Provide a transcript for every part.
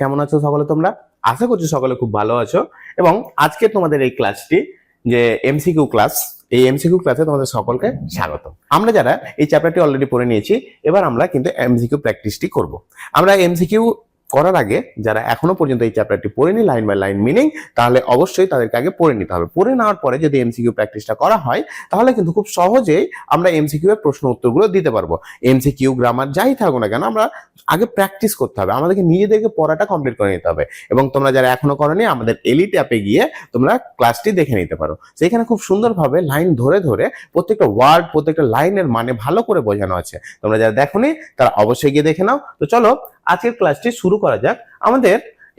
কেমন আছো সকলে তোমরা? আশা করছি সকলে খুব ভালো আছো। এবং আজকে তোমাদের এই ক্লাসটি, যে এমসিকিউ ক্লাস এই এমসিকিউ ক্লাসে তোমাদের সকলকে স্বাগত। আমরা যারা এই চ্যাপ্টারটি অলরেডি পড়ে নিয়েছি, এবার আমরা কিন্তু এমসিকিউ প্র্যাকটিসটি করব। আমরা এমসিকিউ করার আগে যারা এখনও পর্যন্ত এই চ্যাপ্টারটি পড়েনি লাইন বাই লাইন মিনিং তাহলে অবশ্যই তাদেরকে আগে পড়ে নিতে হবে। পড়ে নেওয়ার পরে যদি এমসিকিউ প্র্যাকটিসটা করা হয়, তাহলে কিন্তু খুব সহজেই আমরা এমসিকিউ এর প্রশ্ন উত্তরগুলো দিতে পারব। এমসিকিউ গ্রামার যাই থাকুক না কেন, আমরা আগে প্র্যাকটিস করতে হবে। আমাদেরকে নিজেদেরকে পড়াটা কমপ্লিট করে নিতে হবে। এবং তোমরা যারা এখনও করনি, আমাদের এলিট অ্যাপে গিয়ে তোমরা ক্লাসটি দেখে নিতে পারো। সেখানে খুব সুন্দরভাবে লাইন ধরে ধরে প্রত্যেকটা ওয়ার্ড প্রত্যেকটা লাইনের মানে ভালো করে বোঝানো আছে। তোমরা যারা দেখোনি, তারা অবশ্যই গিয়ে দেখে নাও। তো চলো আজকের ক্লাসটি শুরু করা যাক। আমাদের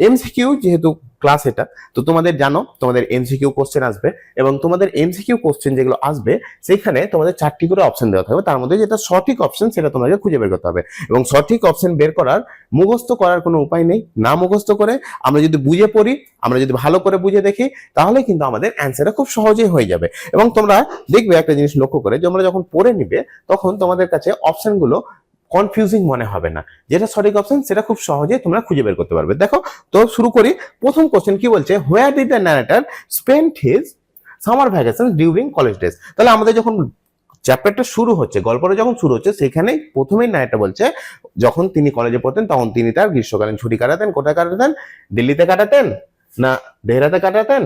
এমসিকিউ যেহেতু ক্লাস এটা, তো তোমাদের জানো, তোমাদের এমসিকিউ কোশ্চেন আসবে এবং তোমাদের এমসিকিউ কোশ্চেন যেগুলো আসবে সেখানে তোমাদের চারটি করে অপশন দেওয়া থাকবে। তার মধ্যে যেটা সঠিক অপশন সেটা তোমাদের খুঁজে বের করতে হবে। এবং সঠিক অপশন বের করার, মুখস্থ করার কোনো উপায় নেই। না মুখস্থ করে, আমরা যদি বুঝে পড়ি, আমরা যদি ভালো করে বুঝে দেখি, তাহলে কিন্তু আমাদের অ্যান্সারটা খুব সহজেই হয়ে যাবে। এবং তোমরা দেখবে একটা জিনিস লক্ষ্য করে, তোমরা যখন পড়ে নিবে, তখন তোমাদের কাছে অপশনগুলো কনফিউজিং মনে হবে না। যেটা সঠিক অপশন সেটা খুব সহজে তোমরা খুঁজে বের করতে পারবে। দেখো, তো শুরু করি। প্রথম কোশ্চেন কি বলছে? Where did the narrator spend his summer vacation during college days তাহলে আমাদের যখন চ্যাপ্টারটা শুরু হচ্ছে, গল্পটা যখন শুরু হচ্ছে, সেখানেই প্রথমেই নায়কটা বলছে, যখন তিনি কলেজে পড়তেন, তখন তিনি তার গ্রীষ্মকালীন ছুটি কাটাতেন। কোথায় কাটাতেন? দিল্লিতে কাটাতেন? না দেহরাতে কাটাতেন?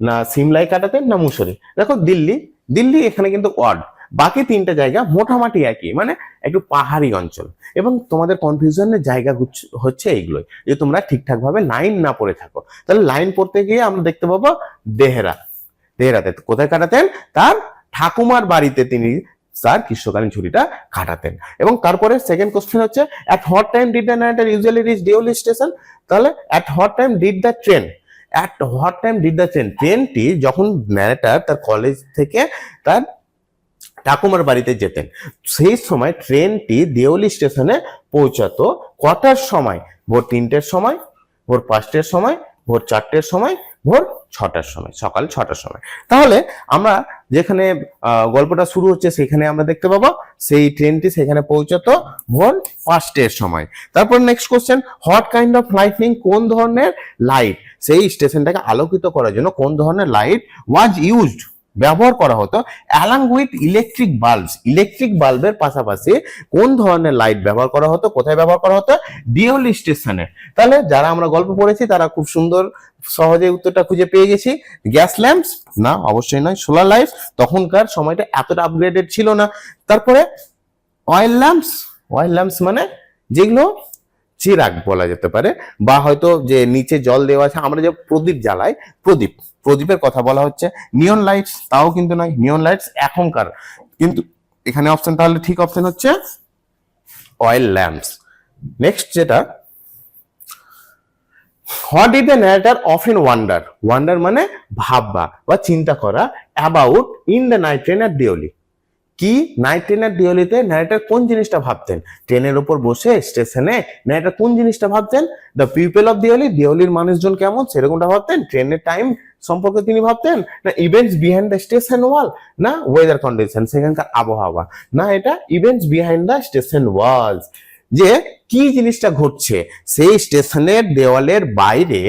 না, সিমলায় কাটাতেন? না, মুসরি? দেখো, দিল্লি দিল্লি এখানে কিন্তু ওয়ার্ড বাকি তিনটা জায়গা মোটামুটি একই মানে একটু পাহাড়ি অঞ্চল। এবং তোমাদের কনফিউশনের জায়গা হচ্ছে এইগুলোই। যে তোমরা ঠিকঠাক ভাবে লাইন না পড়ে থাকো। তাহলে লাইন পড়তে গিয়ে আমরা দেখতে পাবো দেহরা। দেহরাতে কোথায় কাটাতেন? তার ঠাকুমার বাড়িতে তিনি তার গ্রীষ্মকালীন ছুটিটা কাটাতেন। এবং তারপরে সেকেন্ড কোশ্চেন হচ্ছে at what time did the narrator usually reach Deoli station তাহলে at what time did the train at what time did the train ট্রেনটি যখন ন্যারেটার তার কলেজ থেকে তার ঠাকুমার বাড়িতে যেতেন। সেই সময় ট্রেনটি দেওলি স্টেশনে পৌঁছাতো কটার সময়? ভোর তিনটের সময়, ভোর পাঁচটার সময়, ভোর চারটের সময়, ভোর ছটার সময়, সকাল ছটার সময়। তাহলে আমরা যেখানে গল্পটা শুরু হচ্ছে সেখানে আমরা দেখতে পাবো, সেই ট্রেনটি সেখানে পৌঁছাতো ভোর পাঁচটের সময়। তারপর next question what kind of lightning কোন ধরনের লাইট সেই স্টেশনটাকে আলোকিত করার জন্য কোন ধরনের লাইট ওয়াজ ইউজড ব্যবহার করা হতো along with electric bulbs electric বাল্বের পাশাপাশি কোন ধরনের লাইট ব্যবহার করা হতো, কোথায় ব্যবহার করা হতো? ডিওলি স্টেশনে তাহলে যারা আমরা গল্প পড়েছি, তারা খুব সুন্দর সহজে উত্তরটা খুঁজে পেয়ে গেছি। গ্যাস ল্যাম্পস না, অবশ্যই নয়। সোলার লাইটস তখনকার সময়টা এতটা আপগ্রেডেড ছিল না। তারপরে অয়েল ল্যাম্পস অয়েল ল্যাম্পস মানে যেগুলো চিরাগ বলা যেতে পারে, বা হয়তো যে নিচে জল দেওয়া আছে, আমরা যে প্রদীপ জ্বালাই, প্রদীপ। প্রদীপের কথা বলা হচ্ছে। নিয়ন লাইটস তাও কিন্তু নয় নিয়ন লাইটস এখনকার। কিন্তু এখানে অপশন তাহলে ঠিক অপশন হচ্ছে অয়েল ল্যাম্পস নেক্সট যেটা what is the narrator often wonder wonder মানে ভাববা বা চিন্তা করা about in the night train at Deoli কি? নাইট ট্রেনের ডিওলিতে নাইটার কোন জিনিসটা ভাবতেন? ট্রেনের উপর বসে স্টেশনে নাইটার কোন জিনিসটা ভাবতেন? দ্য পিপল অফ দিওলি দিওলির মানুষজন কেমন? সেরকমটা ভাবতেন? ট্রেনের টাইম সম্পর্কে তিনি ভাবতেন? না events behind the station wall না ওয়েদার কন্ডিশন সেখানকার আবহাওয়া? না এটা events behind the station walls যে কি জিনিসটা ঘটছে, সেই স্টেশনের দেওয়ালের বাইরে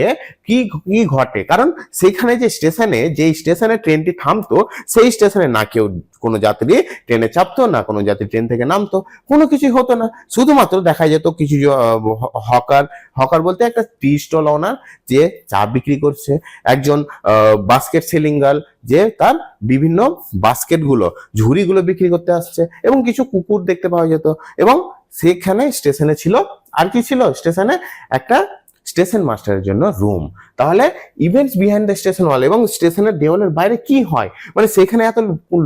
কি কি ঘটে? কারণ সেখানে যে স্টেশনে যে স্টেশনে ট্রেনটি থামতো, সেই স্টেশনে না কেউ কোনো যাত্রী ট্রেনে চাপতো, না কোনো যাত্রী ট্রেন থেকে নামতো। কোনো কিছুই হতো না। শুধুমাত্র দেখা যেত কিছু হকার। হকার বলতে একটা টি স্টল ওনার যে চা বিক্রি করছে। একজন বাস্কেট সেলিং যে তার বিভিন্ন বাস্কেটগুলো, ঝুড়িগুলো বিক্রি করতে আসছে এবং কিছু কুকুর দেখতে পাওয়া যেত। এবং সেখানে স্টেশনে ছিল, আর কি ছিল? স্টেশনে একটা স্টেশন মাস্টারের জন্য রুম। তাহলে events behind the station wall এবং স্টেশনের দেওয়ালের বাইরে কি হয়? মানে সেখানে এত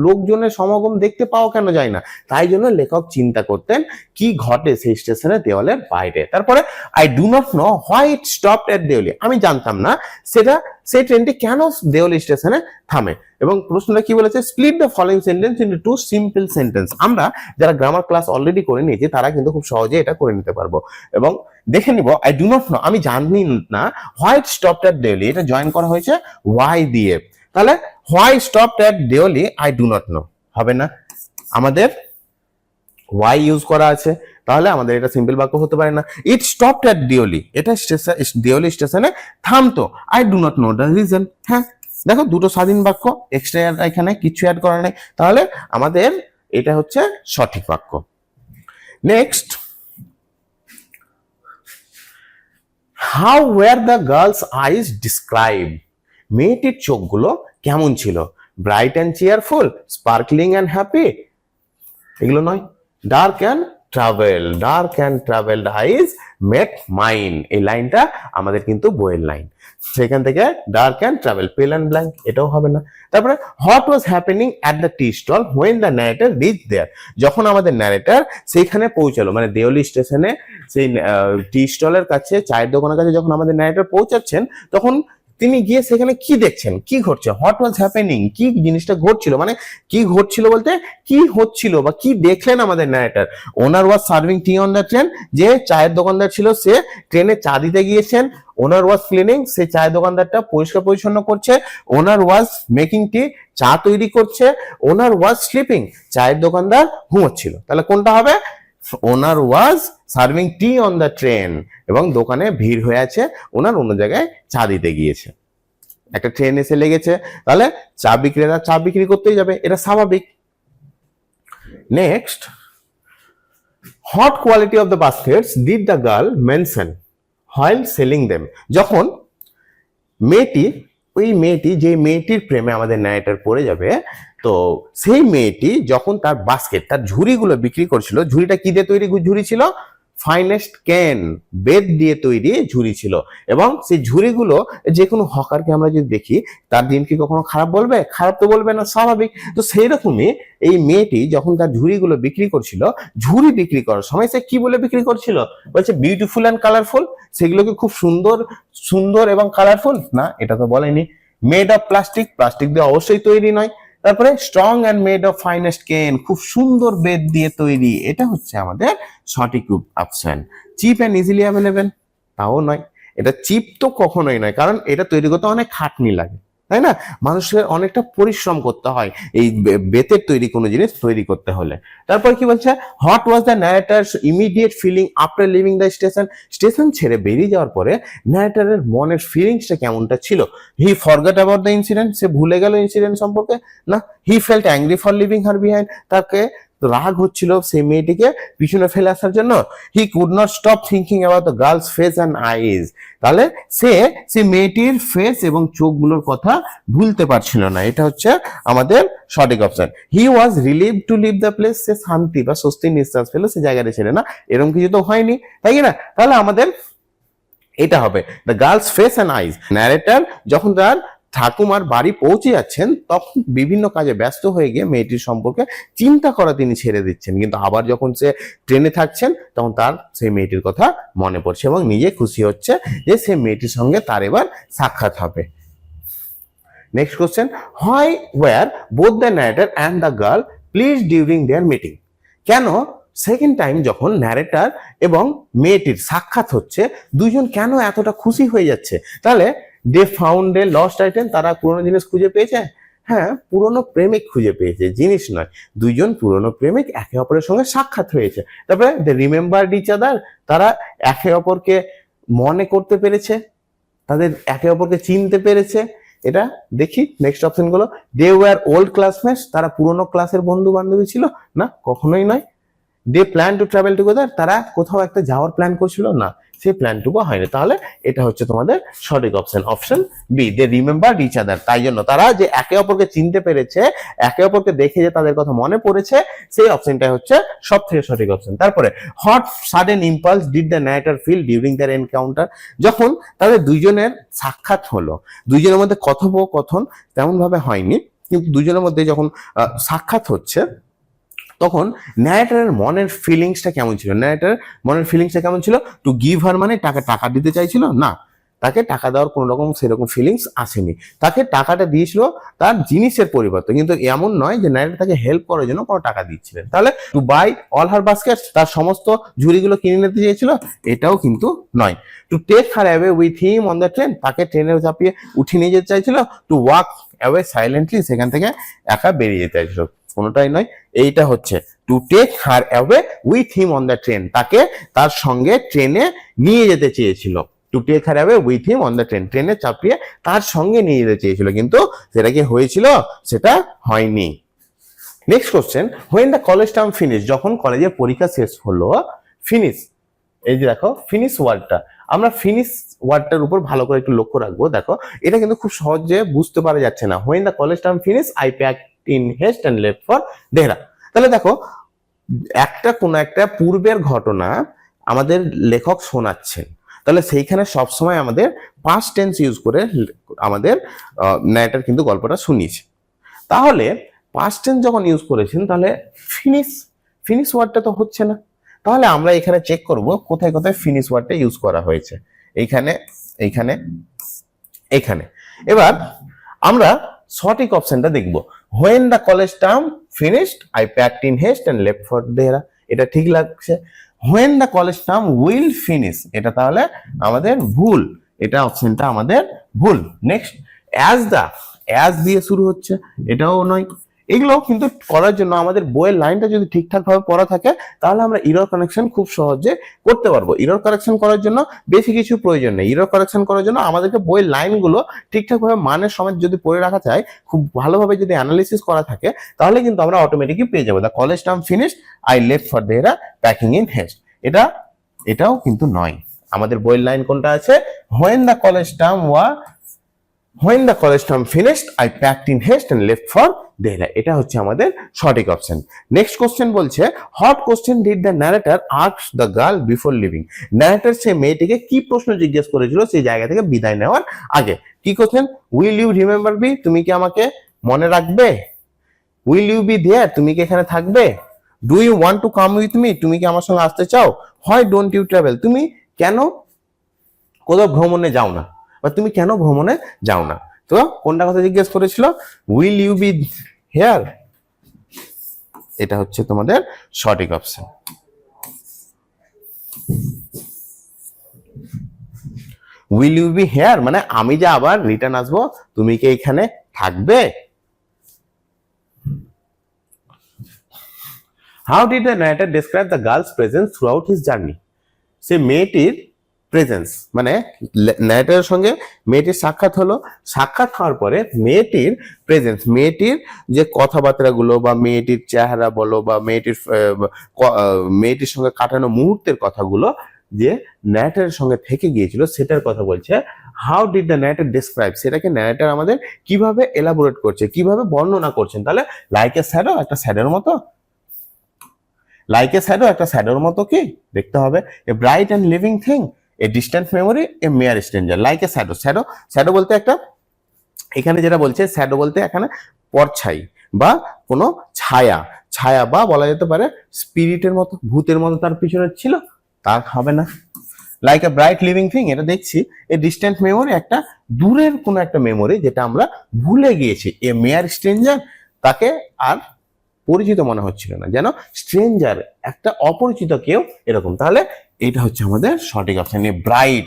লোকজনের সমাগম দেখতে পাওয়া কেন যায় না? তাই জন্য লেখক চিন্তা করতেন, কি ঘটে সেই স্টেশনের দেওয়ালের বাইরে? তারপরে I do not know why it stop at Deoli আমি জানতাম না, সেটা, সেই ট্রেনটি কেন দেওলি স্টেশনে থামে? এবং প্রশ্নটা কি বলেছে? Split the following sentence into two simple sentence আমরা যারা গ্রামার ক্লাস অলরেডি করে নিয়েছি, তারা কিন্তু খুব সহজে এটা করে নিতে পারব। এবং দেখে নিব আই ডু নট নো আমি জানি না হোয়াইট স্টপ অ্যাট দেওলি এটা জয়েন করা হয়েছে ওয়াই দিয়ে। তাহলে why stop at Deoli I do not know হবে না। আমাদের ওয়াই ইউজ করা আছে। তাহলে আমাদের এটা সিম্পল বাক্য হতে পারে না। ইট স্টপ অ্যাট দিওলি এটা স্টেশন দিওলি স্টেশনে থামতো। I do not know the reason হ্যাঁ দেখো দুটো স্বাধীন বাক্য এক্সট্রা এখানে, কিছু অ্যাড করা নেই। তাহলে আমাদের এটা হচ্ছে সঠিক বাক্য। Next how were the girl's eyes describe মেয়েটির চোখগুলো কেমন ছিল? Bright and cheerful sparkling and happy এগুলো নয়। Dark and travel dark and travel eyes met mine এই লাইনটা আমাদের কিন্তু বইয়ের লাইন। সেখান থেকে dark and travel pale and blank এটাও হবে না। তারপরে what was happening at the tea stall when the narrator reach there যখন আমাদের ন্যারেটার সেইখানে পৌঁছালো মানে দেওলি স্টেশনে সেই টি স্টলের কাছে, চায়ের দোকানের কাছে যখন আমাদের ন্যারেটার পৌঁছাচ্ছেন, তখন তিনি গিয়ে সেখানে কি দেখছেন? কি ঘটছে? হোয়াট ওয়াজ হ্যাপেনিং কি জিনিসটা ঘটছিল? মানে কি ঘটছিল বলতে কি হচ্ছিল বা কি দেখলেন আমাদের narrator owner was serving tea on the train যে চায়ের দোকানদার ছিল সে ট্রেনে চা দিতে গিয়েছেন। ওনার ওয়াজ ক্লিনিং সে চায়ের দোকানদারটা পরিষ্কার পরিচ্ছন্ন করছে। ওনার ওয়াজ মেকিং টি চা তৈরি করছে। ওনার ওয়াজ স্লিপিং চায়ের দোকানদার ঘুমোচ্ছিল। তাহলে কোনটা হবে? Owner was serving tea on the train এবং দোকানে ভিড় হয়ে আছে, ওনার অন্য জায়গায় চা দিতে গিয়েছে। একটা ট্রেন এসে লেগেছে, তাহলে চা বিক্রেতা চা বিক্রি করতেই যাবে, এটা স্বাভাবিক। Next what quality of the baskets did the girl mention while selling them যখন মেয়েটি ওই মেয়েটি যে মেয়েটির প্রেমে আমাদের ন্যায়টার পড়ে যাবে, তো সেই মেয়েটি যখন তার বাস্কেট তার ঝুড়িগুলো বিক্রি করছিল, ঝুড়িটা কি দিয়ে তৈরি ঝুড়ি ছিল? ফাইনেস্ট ক্যান বেদ দিয়ে তৈরি ঝুড়ি ছিল। এবং সেই ঝুড়িগুলো যে কোনো হকারকে আমরা যদি দেখি, তার দিন কি কখনো খারাপ বলবে? খারাপ তো বলবে না, স্বাভাবিক। তো সেই রকমই এই মেয়েটি যখন তার ঝুড়িগুলো বিক্রি করছিল, ঝুড়ি বিক্রি করার সময় সে কি বলে বিক্রি করছিল? বলছে বিউটিফুল অ্যান্ড কালারফুল সেগুলোকে খুব সুন্দর সুন্দর এবং কালারফুল না, এটা তো বলেনি। মেড অফ প্লাস্টিক প্লাস্টিক দিয়ে অবশ্যই তৈরি নয়। তারপরে strong and made of finest cane খুব সুন্দর বেদ দিয়ে তৈরি। এটা হচ্ছে আমাদের সঠিক option cheap and easily available তাও নয়। এটা চিপ তো কখনোই নয়, কারণ এটা তৈরি করতে অনেক খাটনি লাগে। তাই না? মানুষের অনেকটা পরিশ্রম করতে হয় এই বেতের তৈরি কোনো জিনিস তৈরি করতে হলে। তারপর কি বলছে? What was the narrator's immediate feeling after leaving the station station ছেড়ে বেরিয়ে যাওয়ার পরে ন্যারেটারের মনের ফিলিংসটা কেমনটা ছিল? He forget about the incident সে ভুলে গেল ইনসিডেন্ট সম্পর্কে? না he felt angry for leaving her behind তাকে রাগ হচ্ছিল সেই মেয়েটিকে পিছনে ফেলে আসার জন্য। He could not stop thinking about the girl's face and eyes তাহলে সে সেই মেয়েটির ফেস এবং চোখগুলোর কথা ভুলতে পারছিল না। এটা হচ্ছে আমাদের সঠিক option he was relieve to leave the place সে শান্তি বা স্বস্তির নিঃশ্বাস ফেলো সে জায়গাটা ছেড়ে না। এরকম কিছু তো হয়নি, তাই না? তাহলে আমাদের এটা হবে। The girl's face and eyes narrator যখন তার ঠাকুমার বাড়ি পৌঁছে যাচ্ছেন, তখন বিভিন্ন কাজে ব্যস্ত হয়ে গিয়ে মেয়েটির সম্পর্কে চিন্তা করা তিনি ছেড়ে দিচ্ছেন। কিন্তু আবার যখন সে ট্রেনে থাকছেন, তখন তার সেই মেয়েটির কথা মনে পড়ছে এবং নিজে খুশি হচ্ছে যে সেই মেয়েটির সঙ্গে তার এবার সাক্ষাৎ হবে। Next question why were both the narrator and the girl please during their meeting কেন সেকেন্ড টাইম যখন ন্যারেটার এবং মেয়েটির সাক্ষাৎ হচ্ছে দুজন কেন এতটা খুশি হয়ে যাচ্ছে? তাহলে they found a lost item তারা পুরনো জিনিস খুঁজে পেয়েছে। হ্যাঁ পুরনো প্রেমিক খুঁজে পেয়েছে, জিনিস নয়। দুইজন পুরনো প্রেমিক একে অপরের সঙ্গে সাক্ষাৎ হয়েছে। তারপরে দে রিমেম্বার ইচ আদার তারা একে অপরকে মনে করতে পেরেছে, তাদের একে অপরকে চিনতে পেরেছে। এটা দেখি নেক্সট অপশনগুলো। দে ওয়ার ওল্ড ক্লাসমেটস তারা পুরনো ক্লাসের বন্ধু বান্ধবী ছিল, না, কখনোই নয়। They plan to travel together তারা কোথাও একটা যাওয়ার প্ল্যান করছিল, না, সেই প্ল্যানটুকু হয়নি। তাহলে এটা হচ্ছে তোমাদের সঠিক option option B they remember each other তাই জন্য তারা যে একে অপরকে চিনতে পেরেছে, একে অপরকে দেখে যে তাদের কথা মনে পড়েছে, সেই অপশনটা হচ্ছে সব থেকে সঠিক অপশন তারপরে what sudden impulse did the narrator feel during their encounter যখন তাদের দুইজনের সাক্ষাৎ হলো, দুইজনের মধ্যে কথোপকথন তেমনভাবে হয়নি, কিন্তু দুজনের মধ্যে যখন সাক্ষাৎ হচ্ছে তখন ন্যারেটারের মনের ফিলিংসটা কেমন ছিল? ন্যারেটার মনের ফিলিংসটা কেমন ছিল? টু গিভ হার মানে টাকা টাকা দিতে চাইছিল? না। তাকে টাকা দেওয়ার কোনো রকম সেরকম ফিলিংস আসেনি। তাকে টাকাটা দিয়েছিল তার জিনিসের পরিবর্তে। কিন্তু এমন নয় যে ন্যারেটার তাকে হেল্প করার জন্য কোনো টাকা দিচ্ছিলেন। তাহলে to buy all her basket তার সমস্ত ঝুড়িগুলো কিনে নিতে চেয়েছিল, এটাও কিন্তু নয়। To take her away with him on the train তাকে ট্রেনে চাপিয়ে উঠিয়ে নিয়ে যেতে চাইছিল টু ওয়াক অ্যাওয়ে সাইলেন্টলি সেখান থেকে একা বেরিয়ে যেতে চাইছিল। কোনোটাই নয়, এইটা হচ্ছে to take her away with him on the train তাকে তার সঙ্গে ট্রেনে নিয়ে যেতে চেয়েছিল। To take her away with him on the train ট্রেনে চাপিয়ে তার সঙ্গে নিয়ে যেতে চেয়েছিল। কিন্তু সেটা কি হয়েছিল? সেটা হয়নি। Next question when the college term finish যখন কলেজের পরীক্ষা শেষ হলো ফিনিশ এই যে দেখো ফিনিশ ওয়ার্ডটা আমরা ফিনিশ ওয়ার্ডটার উপর ভালো করে একটু লক্ষ্য রাখব। দেখো, এটা কিন্তু খুব সহজে বুঝতে পারা যাচ্ছে না। When the college term finish I pack in haste and left for Dehra. তাহলে দেখো, একটা কোনো একটা পূর্বের ঘটনা আমাদের লেখক শোনাচ্ছেন। তাহলে সেইখানে সবসময় আমাদের পাস্ট টেন্স ইউজ করে আমাদের ন্যারেটার কিন্তু গল্পটা শুনিয়েছে। তাহলে পাস্ট টেন্স যখন ইউজ করেছেন, তাহলে ফিনিশ ফিনিশ ওয়ার্ডটা তো হচ্ছে না। তাহলে আমরা এখানে চেক করব কোথায় কোথায় ফিনিশ ওয়ার্ডটা ইউজ করা হয়েছে। এইখানে এইখানে এখানে এবার আমরা সঠিক অপশনটা দেখব। When the college term finished I packed in haste and left for Dehra এটা ঠিক লাগছে। When the college term will finish এটা তাহলে আমাদের ভুল। এটা অপশনটা আমাদের ভুল। নেক্সট অ্যাজ দ্য অ্যাজ দিয়ে শুরু হচ্ছে, এটাও নয়। এগুলো কিন্তু করার জন্য আমাদের বইয়ের লাইনটা যদি ঠিকঠাক ভাবে পড়া থাকে, তাহলে আমরা ইরর কানেকশন খুব সহজে করতে পারব। ইরর কারেকশন করার জন্য বেশি কিছু প্রয়োজন নেই। ইরর কারেকশন করার জন্য আমাদেরকে বইয়ের লাইনগুলো ঠিকঠাক ভাবে মানের সমেত যদি পড়ে রাখা যায়, খুব ভালোভাবে যদি অ্যানালিসিস করা থাকে, তাহলে কিন্তু আমরা অটোমেটিকই পেয়ে যাব। The college term finish I left for Dehra packing in haste এটা, এটাও কিন্তু নয়। আমাদের বইয়ের লাইন কোনটা আছে? হোয়েন দ্য কলেজ টার্ম ওয়া when the college term finished I packed in haste and left for Dehra এটা হচ্ছে আমাদের সঠিক অপশন নেক্সট কোশ্চেন বলছে what question did the narrator ask the girl before leaving narrator সে মেয়েটিকে কি প্রশ্ন জিজ্ঞেস করেছিল সেই জায়গা থেকে বিদায় নেওয়ার আগে? কি question will you remember me তুমি কি আমাকে মনে রাখবে? উইল ইউ বি দেয়ার তুমি কি এখানে থাকবে? Do you want to come with me তুমি কি আমার সঙ্গে আসতে চাও? হয় ডোন্ট ইউ ট্রাভেল তুমি কেন কোথাও ভ্রমণে যাও না? বা তুমি কেন ভ্রমণে যাও না তো কোনটা কথা জিজ্ঞেস করেছিল? উইল ইউ বি হেয়ার এটা হচ্ছে তোমাদের সঠিক option will you be here মানে আমি যে আবার রিটার্ন আসব, তুমি কি এখানে থাকবে? How did the narrator describe the girl's presence throughout his journey সে মেয়েটির প্রেজেন্স মানে ন্যারেটারের সঙ্গে মেয়েটির সাক্ষাৎ হলো। সাক্ষাৎ হওয়ার পরে মেয়েটির প্রেজেন্স মেয়েটির যে কথাবার্তাগুলো বা মেয়েটির চেহারা বলো বা মেয়েটির মেয়েটির সঙ্গে কাটানো মুহূর্তের কথাগুলো যে ন্যারেটারের সঙ্গে থেকে গিয়েছিল, সেটার কথা বলছে। How did the narrator describe সেটাকে ন্যারেটার আমাদের কীভাবে এলাবোরেট করছে, কীভাবে বর্ণনা করছেন? তাহলে লাইক এ স্যাডো একটা স্যাডোর মতো। লাইক এ স্যাডো একটা স্যাডোর মতো কি? দেখতে হবে। A bright and living thing a distant memory a mere stranger like a shadow shadow shadow বলতে একটা, এখানে যেটা বলছে স্যাডো বলতে এখানে পরছাই বা কোনো ছায়া। ছায়া বা বলা যেতে পারে স্পিরিটের মতো, ভূতের মতো তার পিছনে ছিল তা হবে না। Like a bright living thing এটা দেখছি এ ডিস্ট্যান্ট মেমোরি একটা দূরের কোনো একটা মেমোরি যেটা আমরা ভুলে গিয়েছি। এ মেয়ার স্ট্রেঞ্জার তাকে আর পরিচিত মনে হচ্ছিল না। যেন স্ট্রেঞ্জার একটা অপরিচিত কেউ এরকম। তাহলে এটা হচ্ছে আমাদের সঠিক অপশন ব্রাইট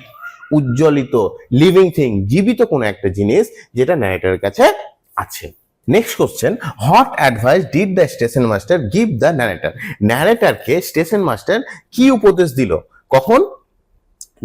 উজ্জ্বলিত লিভিং থিং জীবিত কোনো একটা জিনিস যেটা ন্যারেটারের কাছে আছে। Next question what advice did the station master give the narrator ন্যারেটারকে station master কি উপদেশ দিল? কখন?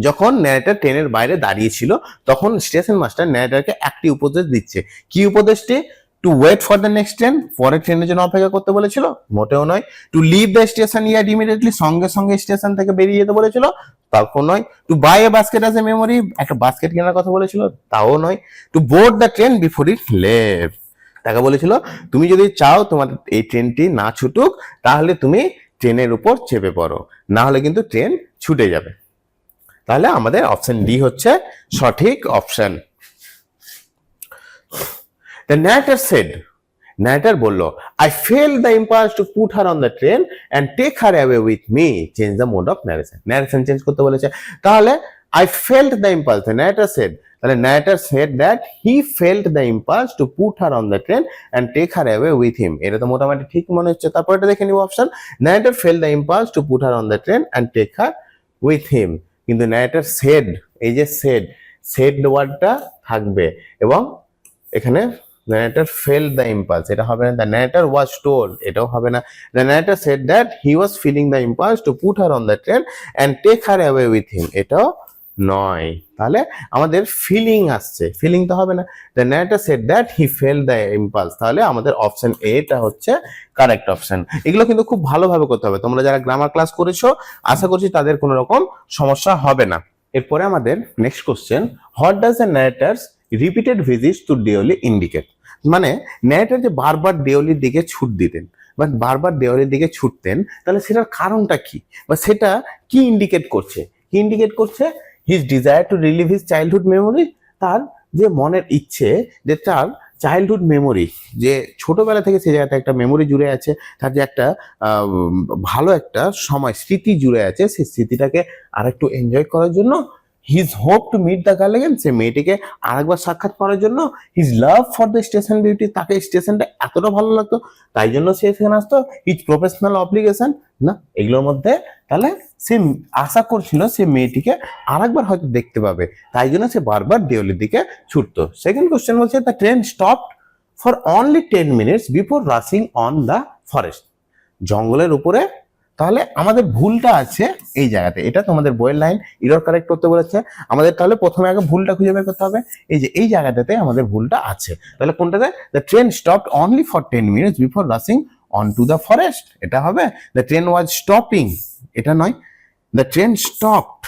যখন ন্যারেটার ট্রেনের বাইরে দাঁড়িয়েছিল, তখন স্টেশন মাস্টার ন্যারেটারকে একটি উপদেশ দিচ্ছে। কি উপদেশটি? To wait for the next train পরের ট্রেনের জন্য অপেক্ষা করতে বলেছিল, মোটেও নয়। To leave the station yard immediately সঙ্গে সঙ্গে স্টেশন থেকে বেরিয়ে যেতে বলেছিল তাও নয়। To buy a basket as a memory একটা বাস্কেট কেনার কথা বলেছিল, তাও নয়। To board the train before it leave তাকে বলেছিল, তুমি যদি চাও তোমার এই ট্রেনটি না ছুটুক, তাহলে তুমি ট্রেনের উপর চেপে পড়ো। না হলে কিন্তু ট্রেন ছুটে যাবে। তাহলে আমাদের অপশন ডি হচ্ছে সঠিক option the narrator said narrator বলল I felt the impulse to put her on the train and take her away with me change the mode of narration narration change করতে বলেছে। তাহলে I felt the impulse the narrator said তাহলে narrator said that he felt the impulse to put her on the train and take her away with him এটা তো মোটামুটি ঠিক মনে হচ্ছে। তারপর এটা দেখে নিব option narrator felt the impulse to put her on the train and take her with him কিন্তু ন্যারেটার সেড এই যে সেড সেড ওয়ার্ডটা থাকবে এবং এখানে ন্যারেটার ফেল দ্য ইম্পালস এটা হবে না দ্য ন্যারেটার ওয়াজ টোল্ড এটাও হবে না। The narrator said that he was feeling the impulse to put her on the train and take her away with him এটাও নয়। তাহলে আমাদের ফিলিং আসছে। ফিলিং তো হবে না। The narrator said that he felt the impulse তাহলে আমাদের অপশন এটা হচ্ছে কারেক্ট অপশন এগুলো কিন্তু খুব ভালোভাবে করতে হবে। তোমরা যারা গ্রামার ক্লাস করেছ, আশা করছি তাদের কোনো রকম সমস্যা হবে না। এরপরে আমাদের next question what does the narrator's repeated visits to Deoli indicate মানে ন্যারেটার যে বারবার দেওলির দিকে ছুট দিতেন বা বারবার দেওয়ালির দিকে ছুটতেন, তাহলে সেটার কারণটা কি? বা সেটা কি ইন্ডিকেট করছে? কি ইন্ডিকেট করছে? His desire to relive his childhood memory তার যে মনের ইচ্ছে, যে তার চাইল্ডহুড মেমোরি যে ছোটবেলা থেকে সে জায়গাতে একটা মেমোরি জুড়ে আছে, তার যে একটা ভালো একটা সময়, স্মৃতি জুড়ে আছে, সেই স্মৃতিটাকে আরেকটু এনজয় করার জন্য his hope to meet the girl again সে মেয়েটিকে আরেকবার সাক্ষাৎ করার জন্য his love for the station beauty তাকে স্টেশনটা এতটা ভালো লাগতো, তাই জন্য সে সেখানে আসতো। হিজ প্রফেশনাল অব্লিগেশন না? এগুলোর মধ্যে তাহলে সে আশা করছিল সে মেয়েটিকে আরেকবার হয়তো দেখতে পাবে, তাই জন্য সে বারবার দেওয়ালির দিকে ছুটতো। সেকেন্ড কোশ্চেন বলছে the train stop for only ten minutes before rushing on the forest জঙ্গলের উপরে তাহলে আমাদের ভুলটা আছে এই জায়গাতে। এটা তোমাদের বইয়ের লাইন ইরর কারেক্ট করতে বলেছে। আমাদের তাহলে প্রথমে আগে ভুলটা খুঁজে বের করতে হবে। এই যে, এই জায়গাটাতে আমাদের ভুলটা আছে। তাহলে কোনটাতে? The train stop only for ten minutes before rushing on to the forest এটা হবে দ্য ট্রেন ওয়াজ স্টপিং এটা নয় the train stopped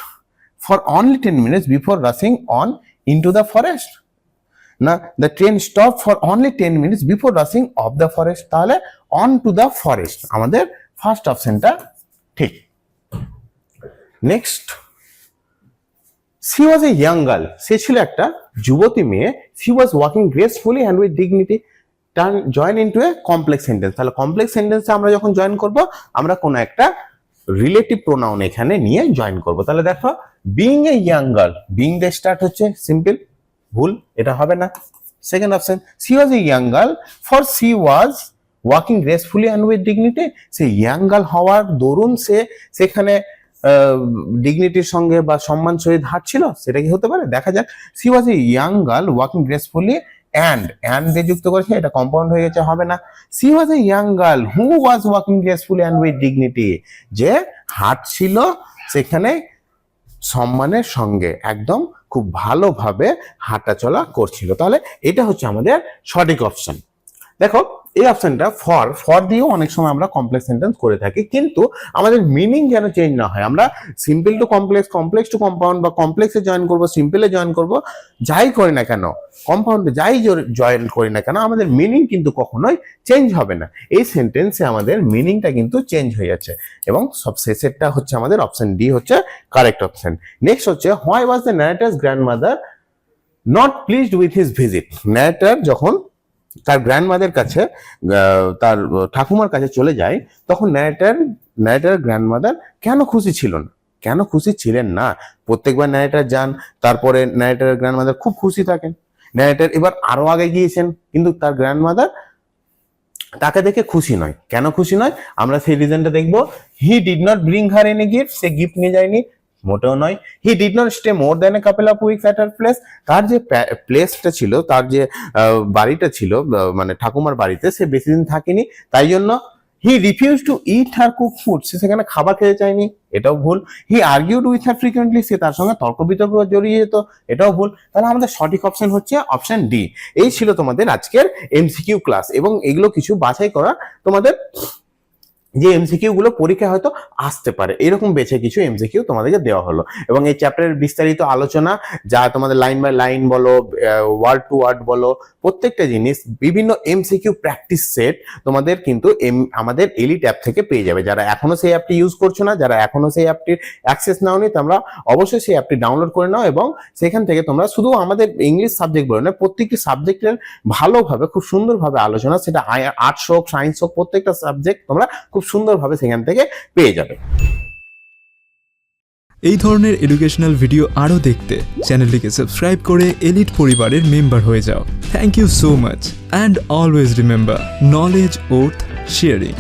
for only ten minutes before rushing on in to the forest না the train stop for only ten minutes before rushing of the forest তাহলে on to the forest আমাদের first অপশনটা ঠিক। Next she was a young girl সে ছিল একটা যুবতী মেয়ে। She was walking gracefully and with dignity turn join into a complex sentence তাহলে complex সেন্টেন্সে আমরা যখন জয়েন করব, আমরা কোনো একটা রিলেটিভ প্রোনাউন এখানে নিয়ে জয়েন করব। তাহলে দেখো being a young girl being দিয়ে স্টার্ট হচ্ছে সিম্পল ভুল, এটা হবে না। Second option she was a young girl for she was walking gracefully and with dignity say young girl হওয়ার দরুন সে সেখানে ডিগনিটির সঙ্গে বা সম্মান সহিত হাঁটছিল, সেটা কি হতে পারে? দেখা যাক। She was a young girl walking gracefully and and দিয়ে যুক্ত করেছে, এটা কম্পাউন্ড হয়ে গেছে, হবে না। She was a young girl who was walking gracefully and with dignity যে হাঁটছিল সেখানে সম্মানের সঙ্গে, একদম খুব ভালোভাবে হাঁটাচলা করছিল। তাহলে এটা হচ্ছে আমাদের সঠিক অপশন দেখো, এই অপশনটা ফর ফর দিয়েও অনেক সময় আমরা কমপ্লেক্স সেন্টেন্স করে থাকি, কিন্তু আমাদের মিনিং যেন চেঞ্জ না হয়। আমরা simple to complex complex to compound বা কমপ্লেক্সে জয়েন করব সিম্পলে জয়েন করব, যাই করি না কেন কম্পাউন্ডে যাই জয়েন করি না কেন, আমাদের মিনিং কিন্তু কখনোই চেঞ্জ হবে না। এই সেন্টেন্সে আমাদের মিনিংটা কিন্তু চেঞ্জ হয়ে যাচ্ছে এবং সব শেষেরটা হচ্ছে আমাদের অপশন ডি হচ্ছে কারেক্ট অপশন নেক্সট হচ্ছে why was the narrator's grandmother not pleased with his visit narrator যখন তার গ্র্যান্ডমাদের কাছে তার ঠাকুমার কাছে চলে যায়, তখন ন্যারেটার ন্যারেটার গ্র্যান্ডমাদার কেন খুশি ছিল না? কেন খুশি ছিলেন না? প্রত্যেকবার ন্যারেটার যান, তারপরে ন্যারেটার গ্র্যান্ডমাদার খুব খুশি থাকেন। ন্যারেটার এবার আরও আগে গিয়েছেন, কিন্তু তার গ্র্যান্ডমাদার তাকে দেখে খুশি নয়। কেন খুশি নয়? আমরা সেই রিজনটা দেখব। He did not bring her any gift say gift নিয়ে যায়নি। মোটেও নয়। He did not stay more than a couple of weeks at her place তার যে প্লেসটা ছিল, তার যে বাড়িটা ছিল মানে ঠাকুমার বাড়িতে, সে বেশি দিন থাকেনি। তাই জন্য he refuse to eat her cook food সে সেখানে খাবার খেতে চায়নি। এটাও ভুল। He argued with her frequently সে তার সঙ্গে তর্ক বিতর্ক জড়িয়ে যেত। এটাও ভুল। তাহলে আমাদের সঠিক অপশন হচ্ছে অপশন ডি এই ছিল তোমাদের আজকের এমসিকিউ ক্লাস এবং এগুলো কিছু বাছাই করা তোমাদের যে এমসিকিউ গুলো পরীক্ষায় হয়তো আসতে পারে। এরকম বেছে কিছু এমসিকিউ তোমাদেরকে দেওয়া হলো। এবং এই চ্যাপ্টারের বিস্তারিত আলোচনা, যা তোমাদের লাইন বাই লাইন বলো ওয়ার্ড টু ওয়ার্ড বলো, প্রত্যেকটা জিনিস, বিভিন্ন এমসিকিউ প্র্যাকটিস সেট তোমাদের কিন্তু এম- আমাদের এলিট অ্যাপ থেকে পেয়ে যাবে। যারা এখনও সেই অ্যাপটি ইউজ করছ না, যারা এখনও সেই অ্যাপটির অ্যাক্সেস নাও নাওনি, তোমরা অবশ্যই সেই অ্যাপটি ডাউনলোড করে নাও এবং সেখান থেকে তোমরা শুধু আমাদের ইংলিশ সাবজেক্ট বলে না, প্রত্যেকটি সাবজেক্টের ভালোভাবে, খুব সুন্দরভাবে আলোচনা, সেটা আর্টস হোক সায়েন্স হোক, প্রত্যেকটা সাবজেক্ট তোমরা খুব সুন্দরভাবে সেখান থেকে পেয়ে যাবে। এই ধরনের এডুকেশনাল ভিডিও আরও দেখতে চ্যানেলটিকে সাবস্ক্রাইব করে এলিট পরিবারের মেম্বার হয়ে যাও। Thank you so much and always remember knowledge worth sharing